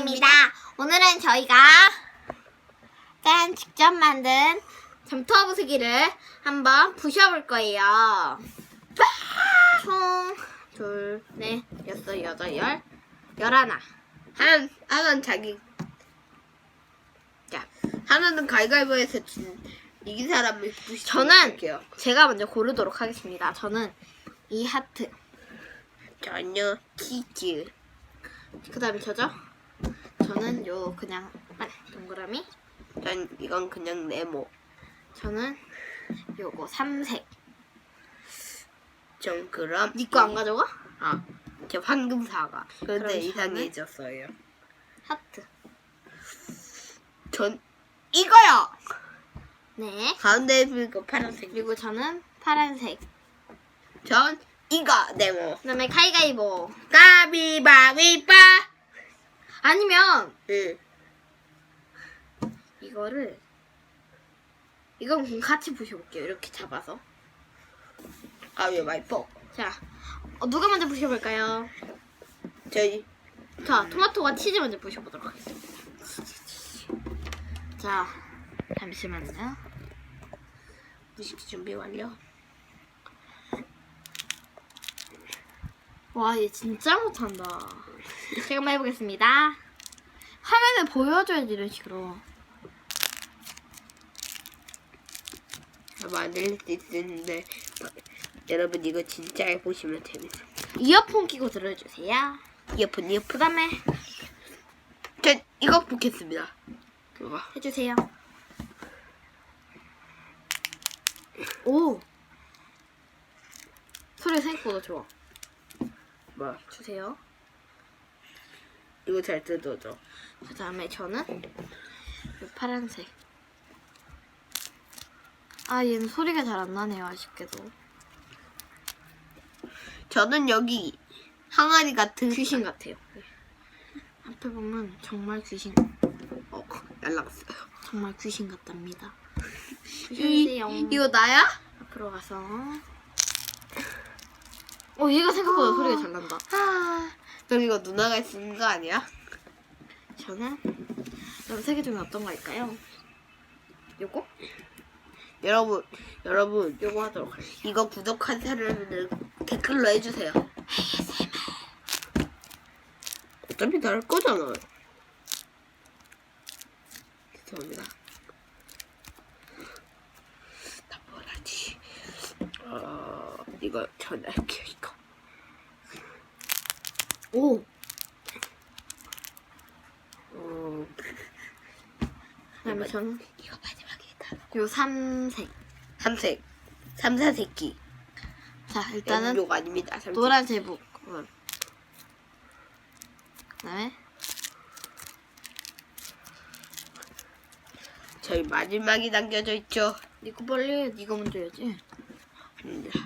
카이가입니다. 오늘은 저희가 짠 직접 만든 점토 부수기를 한번 부셔볼 거예요. 총 둘, 넷, 여섯, 여덟, 열, 열하나. 하나는, 하나는 자기. 자, 하나는 가위가위보에서 진, 이긴 사람을 부시 저는 게요 제가 먼저 고르도록 하겠습니다. 저는 이 하트. 전혀 치즈. 그 다음에 저죠? 저는 요 그냥 동그라미. 전 이건 그냥 네모. 저는 요거 삼색. 전 그럼. 니거 안 가져가? 아, 저 황금 사과. 그런데 저는- 이상해졌어요. 하트. 전 이거요. 네. 가운데 있고 파란색. 그리고 저는 파란색. 전 이거 네모. 그 다음에 카이가이보. 가비바위바. 아니면 응. 이거를 이건 같이 부셔볼게요. 이렇게 잡아서. 가위바위보. 자, 어, 누가 먼저 부셔볼까요? 저희 자, 토마토와 치즈 먼저 부셔보도록 하겠습니다. 자, 잠시만요. 무식 준비 완료. 와, 얘 진짜 못한다. 제가 한번 해보겠습니다. 화면을 보여줘야지 이런 식으로. 만들 수 있는데 여러분 이거 진짜 해보시면 재밌어요. 이어폰 끼고 들어주세요. 이어폰 이어폰. 그 다음에 저 이거 보겠습니다. 그거. 해주세요. 오! 소리 생각보다 좋아. 뭐 주세요. 이거 잘 뜯어져. 그 다음에 저는 이 파란색. 아, 얘는 소리가 잘 안 나네요, 아쉽게도. 저는 여기 항아리 같은 귀신 같아요. 앞에 보면 정말 귀신, 어 날라갔어요. 정말 귀신 같답니다. 이. 이거 나야? 앞으로 가서. 어, 얘가 생각보다 소리가 잘 난다. 아 그럼 이거 누나가 쓰는 거 아니야? 저는 그럼 세개 중에 어떤 거일까요? 요거? 여러분 여러분 요거 하도록 할게요. 이거 구독한 사람은 댓글로 해주세요. 어차피 다할 거잖아. 죄송합니다. 다 뭐라지? 어 이거 전화할게요. 오! 어 그다음에 저는 이거 마지막이다. 요 삼색. 삼색 삼사새끼. 자, 일단은 요거 아닙니다. 삼색. 노란 제복. 그다음에 저희 마지막이 남겨져 있죠. 니거 빨리 해. 니가 먼저 해야지. 아닙니다.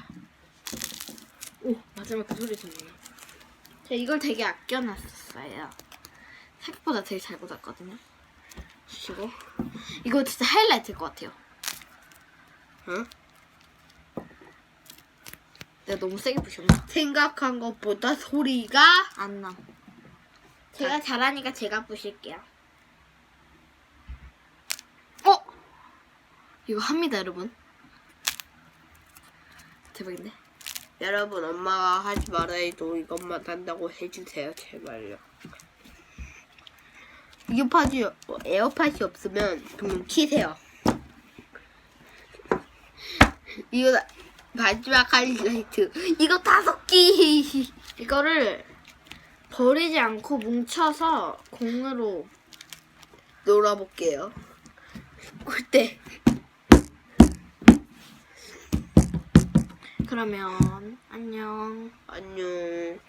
오, 마지막 그 소리 듣네요. 제가 이걸 되게 아껴놨었어요. 생각보다 되게 잘 꽂았거든요. 주시고. 이거 진짜 하이라이트일 것 같아요. 응? 내가 너무 세게 부셨나? 생각한 것보다 소리가 안 나. 제가 잘하니까 제가 부실게요. 어? 이거 합니다, 여러분. 대박인데? 여러분 엄마가 하지 말아 해도 이것만 한다고 해주세요 제발요. 이어팟이 어, 에어팟이 없으면 그냥 키세요. 이거 나- 마지막 하이라이트 이거 다섯 기 이거를 버리지 않고 뭉쳐서 공으로 놀아볼게요. 꿀때 그러면 안녕. 안녕.